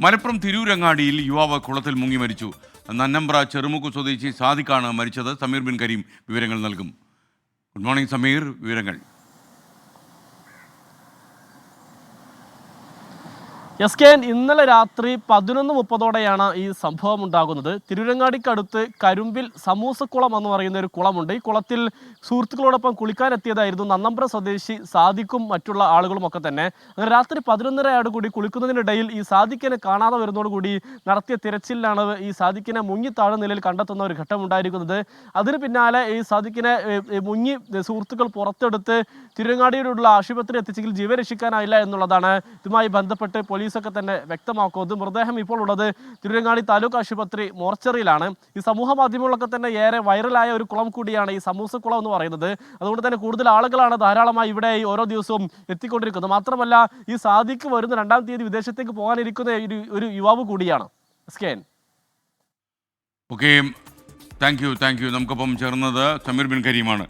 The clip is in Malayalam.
മലപ്പുറം തിരൂരങ്ങാടിയിൽ യുവാവ് കുളത്തിൽ മുങ്ങി മരിച്ചു. നന്നമ്പ്ര ചെറുമുക്ക് സ്വദേശി സാദിഖാണ് മരിച്ചത്. സമീർ ബിൻ കരീം വിവരങ്ങൾ നൽകും. ഗുഡ് മോർണിംഗ് സമീർ വിവരങ്ങൾ. എസ് കെ ഇന്നലെ രാത്രി പതിനൊന്ന് മുപ്പതോടെയാണ് ഈ സംഭവം ഉണ്ടാകുന്നത്. തിരുരങ്ങാടിക്കടുത്ത് കരുമ്പിൽ സമൂസക്കുളം എന്ന് പറയുന്ന ഒരു കുളമുണ്ട്. ഈ കുളത്തിൽ സുഹൃത്തുക്കളോടൊപ്പം കുളിക്കാനെത്തിയതായിരുന്നു നന്നമ്പ്ര സ്വദേശി സാദിക്കും മറ്റുള്ള ആളുകളുമൊക്കെ തന്നെ. അങ്ങനെ രാത്രി പതിനൊന്നരയോട് കൂടി കുളിക്കുന്നതിനിടയിൽ ഈ സാദിക്കിനെ കാണാതെ വരുന്നതോടുകൂടി നടത്തിയ തിരച്ചിലാണ് ഈ സാദിക്കിനെ മുങ്ങി താഴെ നിലയിൽ കണ്ടെത്തുന്ന ഒരു ഘട്ടം ഉണ്ടായിരിക്കുന്നത്. അതിന് പിന്നാലെ ഈ സാദിക്കിനെ മുങ്ങി സുഹൃത്തുക്കൾ പുറത്തെടുത്ത് തിരുരങ്ങാടിയിലുള്ള ആശുപത്രി എത്തിച്ചെങ്കിൽ ജീവൻ രക്ഷിക്കാനായില്ല എന്നുള്ളതാണ്. ഇതുമായി ബന്ധപ്പെട്ട് പോലീസൊക്കെ തന്നെ വ്യക്തമാക്കുന്നത് മൃതദേഹം ഇപ്പോൾ ഉള്ളത് തിരുരങ്ങാടി താലൂക്ക് ആശുപത്രി മോർച്ചറിയിലാണ്. ഈ സമൂഹ മാധ്യമങ്ങളൊക്കെ തന്നെ ഏറെ വൈറലായ ഒരു കുളം കൂടിയാണ് ഈ സമൂസക്കുളം എന്ന് പറയുന്നത്. അതുകൊണ്ട് തന്നെ കൂടുതൽ ആളുകളാണ് ധാരാളമായി ഇവിടെ ഓരോ ദിവസവും എത്തിക്കൊണ്ടിരിക്കുന്നത്. മാത്രമല്ല ഈ സാദിക്ക് വരുന്ന രണ്ടാം തീയതി വിദേശത്തേക്ക് പോകാനിരിക്കുന്ന ഒരു ഒരു യുവാവ് കൂടിയാണ്. സ്കേൻ okay thank you thank you നമുക്കിപ്പം ചേർന്നത് സമീർ ബിൻ കരീമാണ്.